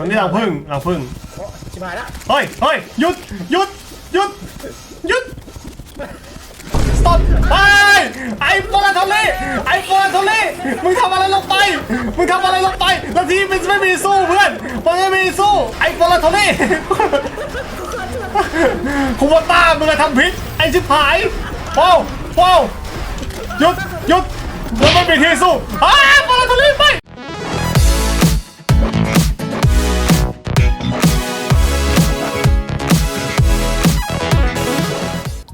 ตอนนี้เราพึ่งเราพึ่งโอ้ชิบหายละเฮ้ยเฮ้ยหยุดหยุดหยุดหยุด stop ไปไอ้โฟลาทอลลี่ไอ้โฟลาทอลลี่มึงทำอะไรลงไปมึงทำอะไรลงไปนาทีมันไม่มีสู้เพื่อนมันไม่มีสู้ไอ้โฟลาทอลลี่คุณว่าป้ามึงอะทำผิดไอ้ชิบหายว้าวว้าวหยุดหยุดมันไม่มีที่สู้อ้าวโฟลาทอลลี่ไป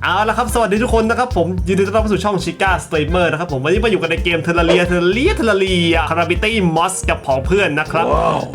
เอาละครับ สวัสดีทุกคนนะครับผมยินดีต้อนรับเข้าสู่ช่องชิก้าสตรีมเมอร์นะครับผมวันนี้มาอยู่กันในเกมเทเลเรียเทเลเรียเทเลเรียคาราบิตี้มอสกับผองเพื่อนนะครับ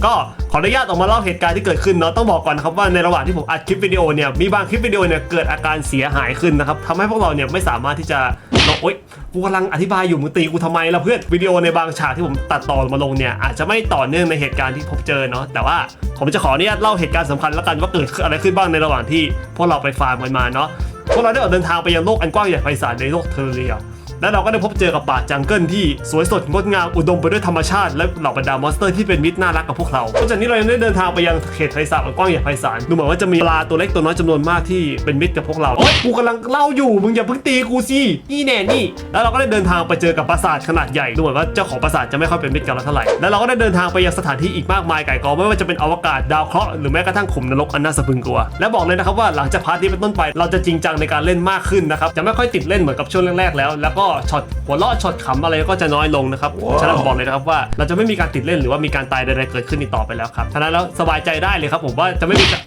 ก็ขออนุญาตออกมาเล่าเหตุการณ์ที่เกิดขึ้นเนาะต้องบอกก่อนนะครับว่าในระหว่างที่ผมอัดคลิปวิดีโอเนี่ยมีบางคลิปวิดีโอเนี่ยเกิดอาการเสียหายขึ้นนะครับทำให้พวกเราเนี่ยไม่สามารถที่จะลงโอ๊ยกูกำลังอธิบายอยู่มึงตีกูทำไมล่ะเพื่อนวิดีโอในบางฉากที่ผมตัดต่อมาลงเนี่ยอาจจะไม่ต่อเนื่องในเหตุการณ์ที่พบเจอเนาะแต่ว่าผมจะขออนุญาตเล่าเหตุการณ์สำคัญแล้วกันว่าเกิดอะไรขึ้นบ้างในระหว่างที่พวกเราไปฟาร์มกันมาเนาะ พวกเราได้ออกเดินทางไปยังโลกอันกว้างใหญ่ไพศาลในโลกเทอร์เรีย และเราก็ได้พบเจอกับป่าจังเกิลที่สวยสดงดงามอุดมไปด้วยธรรมชาติและเหล่าบรรดามอนสเตอร์ที่เป็นมิตรน่ารักกับพวกเรานอกจากนี้เรายังได้เดินทางไปยังเขตไพศาลอันกว้างใหญ่ไพศาลดูเหมือนว่าจะมีปลาตัวเล็กตัวน้อยจำนวนมากที่เป็นมิตรกับพวกเราโอ๊ยกูกำลังเล่าอยู่มึงอย่าเพิ่งตีกูสินี่แน่นี่ แล้วเราก็ได้เดินทางไปเจอกับปราสาทขนาดใหญ่ดูเหมือนว่าเจ้าของปราสาทจะไม่ค่อยเป็นมิตรกับเราเท่าไหร่แล้วเราก็ได้เดินทางไปยังสถานที่อีกมากมายไก่กองไม่ว่าจะเป็นอวกาศดาวเคราะห์หรือแม้กระทั่งขุมนรกอันน่าสะพรึงกลัว และบอกเลยนะครับว่าหลังจากพาร์ทนี้เป็นต้นไป เราจะจริงจังในการเล่นมากขึ้นนะครับจะไม่ค่อยติดเล่นเหมือนกับช่วงแรกๆแล้ว แล้วก็ช็อตหัวเราะช็อตขำอะไรก็จะน้อยลงนะครับ ฉะนั้นผมบอกเลยนะครับว่าเราจะไม่มีการติดเล่นหรือว่ามีการตายใดๆเกิดขึ้นอีกต่อไปแล้วครับ ฉะนั้นแล้วสบายใจได้เลยครับ ผมว่าจะไม่มีการ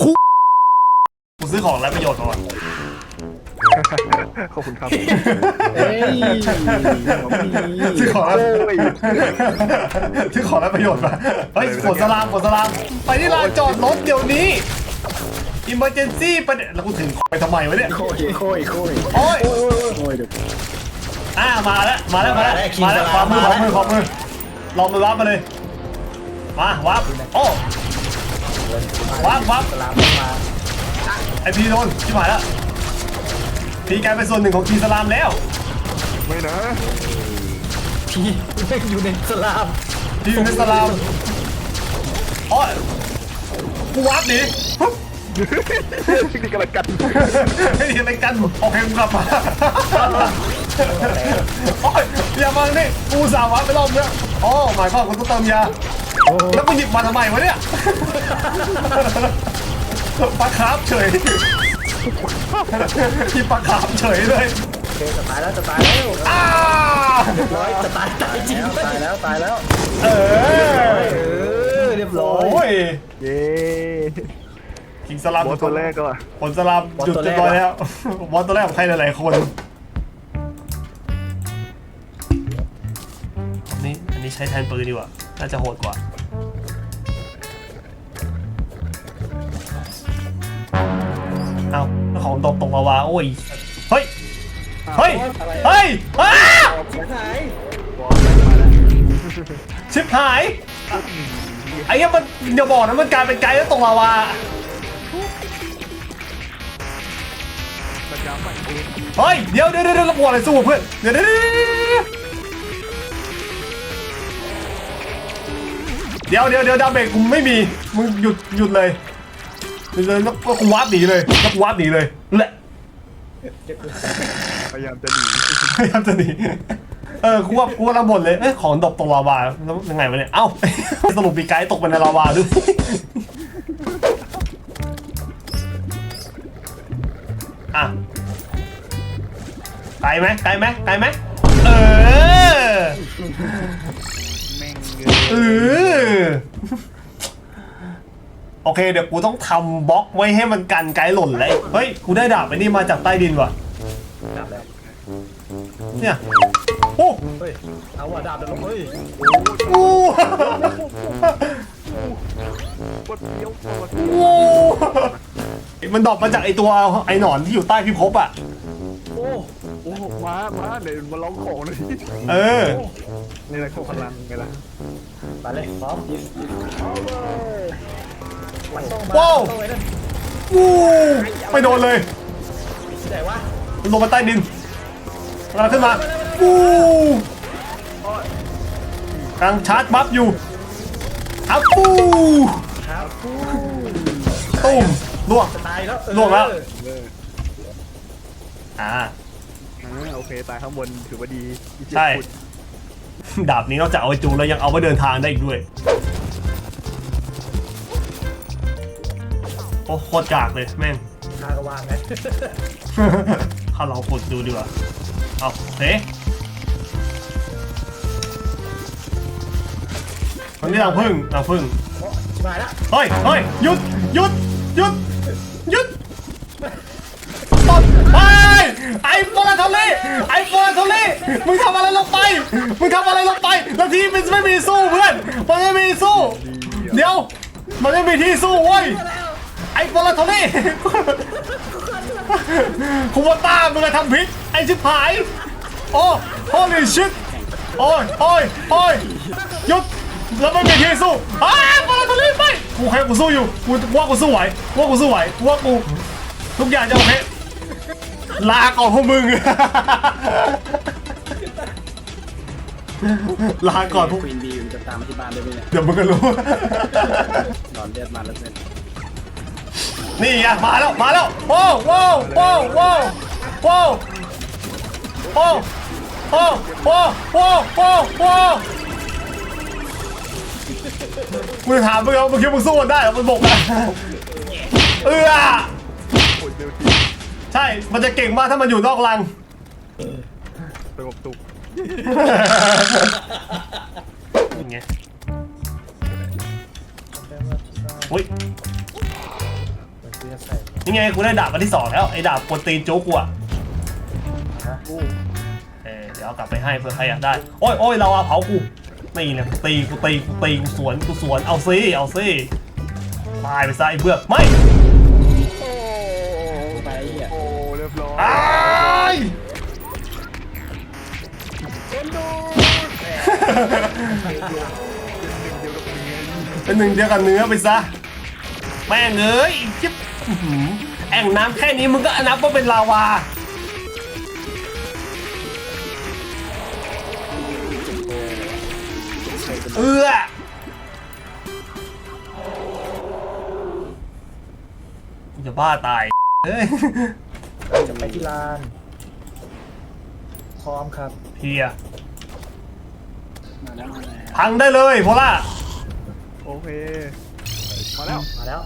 คุกูซื้อของไรประโยชน์ก่อนขอบคุณครับเอ้ยซื้อของแล้วโอ้ยซื้อของแล้วประโยชน์มาเฮ้ยกดสลามกดสลามไปที่ลานจอดรถเดี๋ยวนี้ emergency ประเด็นแล้วกูถึงไปทำไมวะเนี่ย โค้ยโค้ยโค้ยโอ้ยโอ้ยโอ้ยเดี๋ยวอ่ามาแล้ว มาแล้ว มาแล้ว มาแล้วมาแล้วขี่ขวามือขสลามวามือขวามือลองมือวับมาเลย มาวับโอ้วับวับสลามมาไอพีโดนชิบหายแล้วพีกลายเป็นส่วนหนึ่งของคีสลามแล้ว ไม่นะพี่แม่งอยู่ในสลามพีอยู่ในสลามโอ้ยกูวับหนีปุ๊บ นี่กำลังกันไม่ดีอะไรกันโอเคมึงกลับมาโอ้ยอย่ามานี่กูสาววับไปรอบเนี้ยโอ้หมายความว่ากูต้องเติมยา แล้วกูหยิบมาทำไมวะเนี่ยปลาคาร์ฟเฉยหยิบปลาคาร์ฟเฉยเลยโอเคจะตายแล้วจะตายแล้วอ้าร้อยจะตายตายจริงตายแล้วตายแล้ว เออเออเรียบร้อยโอ้ยเย้ กิงสลัมบอสตัวแรกก็ผลสลัมหยุดเรียบร้อยแล้วบอสตัวแรกของใครหลายๆคนอันนี้อันนี้ใช้แทนปืนดีกว่า น่าจะโหดกว่าเอาแล้วของตกตกมาวาโอ้ย เฮ้ย เฮ้ย เฮ้ยอ้าของหายชิบหาย ไอ้เหี้ยมันเดี๋ยวบอกนะมันกลายเป็นไกด์แล้วตกลาวา เองเฮ้ย เดี๋ยวเดี๋ยวเดี๋ยวเดี๋ยวอะไรสู้เพื่อน เดี๋ยวเดี๋ยวเดี๋ยวเดี๋ยวเดี๋ยวเดี๋ยวเดี๋ยวดาเมจกูไม่มี มึงหยุดหยุดเลยหยุดเลยแล้วก็กูวาร์ปหนีเลยแล้วกูวาร์ปหนีเลยแหละพยายามจะหนีพยายามจะหนีเออกูว่ากูว่าระบ่นเลยเอ้ยของตกตกลาวาแล้วยังไงวะเนี่ย เอ้าสรุปมีไกด์ตกไปในลาวาด้วย ลไหมไกลไหมไกลไหมเออแม่งเออโอเค เดี๋ยวกูต้องทำบล็อกไว้ให้มันกันไกด์หล่นเลยเฮ้ย กูได้ดาบไปนี่มาจากใต้ดินว่ะดาบแล้วเนี่ยโอ้เฮ้ยเอาว่ะดาบเดี๋ยวลงเฮ้ยโอ้กดเดียวกดโอ้มันดรอปมาจากไอตัวไอหนอนที่อยู่ใต้พิภพอะโอ้ โอ้มามาเดี๋ยวมาลองของเลยเออ นี่แหละเข้าพลังไงล่ะไปเลยพร้อมยิงมันต้องมาว้าว ต้องไว้นั่นอู้ไม่โดนเลย ที่ไหนวะมันลงมาใต้ดินกำลังขึ้นมาอู้กำลังชาร์จบัฟอยู่อัปปูครับฟูตุ้มล่วงจะตายแล้วเออล่วงแล้วเอออ่าอ่าโอ เคตายข้างบนถือว่าดีอีเจ็ดใช่ ฟุตดาบนี้นอกจากเอาไปจูนแล้วยังเอาไว้เดินทางได้อีกด้วย โอ้โคตรกากเลยแม่งทางก็วางไงถ้าเรากดดูดีกว่า เอาเฮ้มันนี่รังพึ่งรังพึ่ง โอ้ชิบหายแล้ว เฮ้ยเฮ้ยหยุดหยุดหยุดหยุดตดไป ไอ้โฟลาทอลลี่ไอ้โฟลาทอลลี่มึงทำอะไรลงไป มึงทำอะไรลงไป แล้วทีมันไม่มีสู้เพื่อน มันไม่มีสู้ เดี๋ยว มันไม่มีที่สู้เว้ย ไอ้โฟลาทอลลี่คุวาต้ามึงจะทำพิษ ไอ้ชิบหาย โอ้ holy shit โอ้ยโอ้ยโอ้ยหยุดแล้วไม่มีที่สู้อ้าวโฟลาทอลลี่ไป กูแค่กูสู้อยู่ กูว่ากูสู้ไหวกูว่ากูสู้ไหวกูว่ากูทุกอย่างจะโอเค ลาก่อนพวกมึง ลาก่อนพวกควีนบีมจะตามมาที่บ้านได้ไหมเนี่ยเดี๋ยวมึงก็รู้ นอนเลือดมาแล้วเนี่ยนี่ไงมาแล้วมาแล้วโว้วโว้วโว้วโว้วโว้วโว้วโว้วโว้วโว้วโว้วโว้วมึงถามมึงเอามึงคิดมึงสู้มันได้เหรอมันบกอะเออโอ้ยเร็วที ใช่ มันจะเก่งมากถ้ามันอยู่นอกรัง สงบตุกอย่างเงี้ยอุ้ยคือจะใส่นี่ไงกูได้ดาบอันที่สองแล้วไอ้ดาบกวนตีนโจ๊กกูอะฮะเออเดี๋ยวเอากลับไปให้เพื่อใครอยากได้ โอ้ยโอ้ยเราเอาเผากูตีเนี่ยกูตีกูตีกูตีกูสวนกูสวนเอาซิเอาซิตายไปซะไอ้เบือกไม่ รียบร้อยอ้ายเป็นหนึ่งเดียวกับเนื้อไปซะแม่งเอ้ยจิ๊บอื้อหือแอ่งน้ำแค่นี้มึงก็นับว่าเป็นลาวา เอื้อกูจะบ้าตายเฮ้ย จะไปที่ลาน พร้อมครับ เพียมาแล้วมาแล้วพังได้เลยโพล่าโอเค มาแล้ว มาแล้ว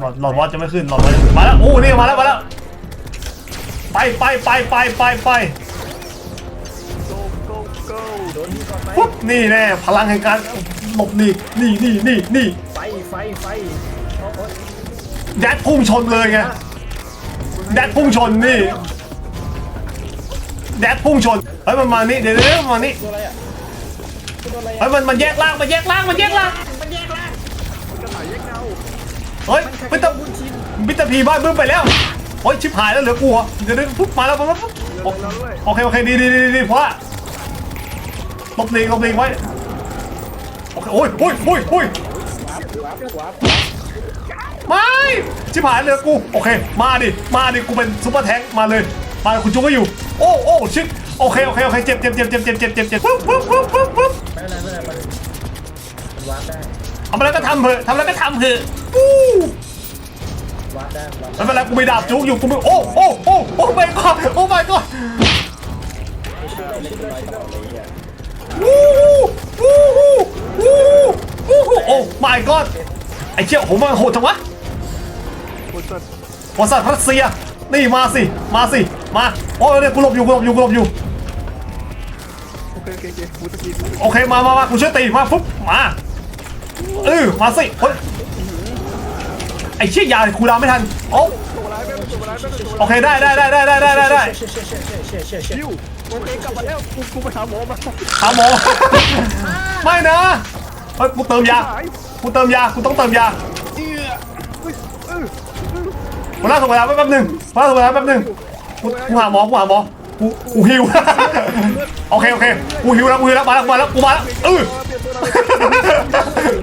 หลอดหลอดวอดจะไม่ขึ้นหลอดวอดมาแล้วโอ้นี่มาแล้วมาแล้วไปไปไปไปไปไปโกโก้โก้โดนนี่ก่อนไหมปุ๊บนี่แน่พลังแห่งการหลบหนีนี่นี่นี่นี่ไฟไฟไฟโอ้โหแดดพุ่งชนเลยไง แดดพุ่งชนนี่ แดดพุ่งชน เฮ้ยมันมานี่เดี๋ยวเดี๋ยวมานี่ ตัวอะไรอะตัวอะไรเฮ้อะยมันมันแยกล่างมันแยกล่างมันแยกล่าง มันแยกล่างกระต่ายแยกเงาเฮ้ยมันมิตรบุญชินมิตรพีบ้านบึ้มไปแล้วโอ้ยชิบหายแล้วเหลือกูเหรอเดี๋ยวเดี๋ยวปุ๊บมาแล้วมาแล้วปุ๊บโอแล้วโอเคโอเคดีดีดีดีเพราะว่าหลบหลีกหลบหลีกไว้โอเคโอ้ยโอ้ยโอ้ยโอ้ยไม่ ชิบหายเหลือกูโอเค มาดิมาดิกูเป็นซุปเปอร์แท็งค์มาเลยมาคุณจุ๊กก็อยู่ โอ้โอ้ชิดโอเคโอเคโอเคเจ็บเจ็บเจ็บเจ็บเจ็บเจ็บเจ็บเจ็บปุ๊บปุ๊บปุ๊บปุ๊บปุ๊บไม่เป็นไรไม่เป็นไรมันมันวาร์ปได้ทำอะไรก็ทำเถอะทำอะไรก็ทำเถอะอู้วาร์ปได้วาร์ปไม่เป็นไรกูมีดาบจุกอยู่กูมีโอ้โอ้โอ้โอ้ my god โอ้ my god เล่นเลยตลอดเลยอะวู้วู้วู้วู้วู้โอ้ my god ไอ้เชี่ยโหมันโหดจังวะโคตร บริษัทรัสเซียนี่มาสิ มาสิ มาโอ้ยเนี่ยกูหลบอยู่กูหลบอยู่กูหลบอยู่ โอเคโอเคโอเคบูตะกี้โอเค มามามากูช่วยตีมาปุ๊บ มาเออมาสิเฮ้ยไอ้เชี่ยยาคูดาวไม่ทัน โอ้ตัวร้ายแม่งตัวร้ายแม่งตัวโอเคได้ได้ได้ได้ได้ได้ได้ได้เชี่ยเชี่ยเชี่ยเชี่ยเชี่ยเชี่ยยิวโอเคกลับมาแล้วกูกูไปหาหมอมาหาหมอ ไม่นะ เฮ้ยกูเติมยา กูเติมยา กูต้องเติมยา เอื้อเฮ้ยเออ หัวหน้าส่งเวลาแป๊บนึงหัวหน้าส่งเวลาแป๊บนึงกูกูหาหมอกูหาหมอกูกูฮิว โอเคโอเคกูฮิวแล้วกูฮิวแล้วมาแล้วมาแล้วกูมาแล้วเออ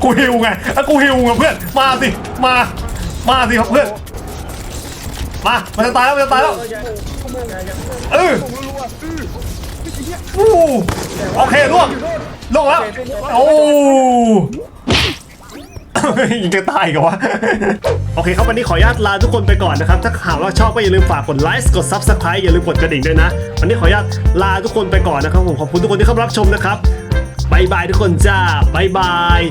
กูฮิวไงแล้วกูฮิวไงเพื่อนมาสิมามาสิครับเพื่อนมามันจะตายแล้วมันจะตายแล้วเอออย่าอย่าอย่าเออผมรู้ว่าอื้ออู้โอเคล่วงลงแล้วโอ้ยังจะตายกันวะ โอเคครับวันนี้ขออนุญาตลาทุกคนไปก่อนนะครับ ถ้าหากว่าชอบก็อย่าลืมฝากกดไลค์กด Subscribe อย่าลืมกดกระดิ่งด้วยนะ วันนี้ขออนุญาตลาทุกคนไปก่อนนะครับผมขอบคุณทุกคนที่เข้ามารับชมนะครับบายบายทุกคนจ้าบายบาย